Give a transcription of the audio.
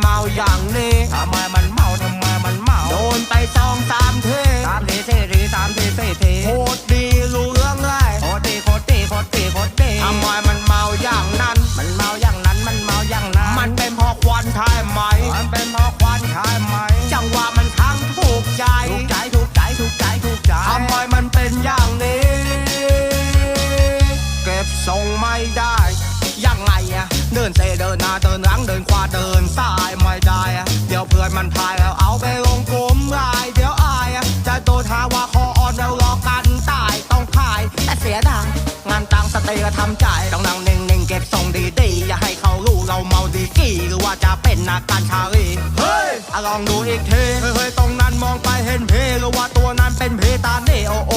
เมาอย่างนี้ทำไมมันเมาทำไมมันเมา โดนไปสองสามเทสามทีสี่ทีสามเทีสี่ทีโคตรดี เดินรังเดินควาเดินซ้ายไม่ได้ เดี๋ยวเพื่อนมันพายแล้วเอาไปลงกลมราเดี๋ยวอาย จะโดนหาว่าคออ่อนแล้วรอกันตายต้องพาย แต่เสียดายงานตังสเตย์ก็ทำใจต้องนั่งนิ่งๆเก็บทรงดีๆอย่าให้เขารู้เราเมาดีกี่หรือว่าจะเป็นนัการชาลีเฮ้ยลองดูอีกทีเฮ้ยตรงนั้นมองไปเห็นเพหรือว่าตัวนั้นเป็นเพตาเนโอ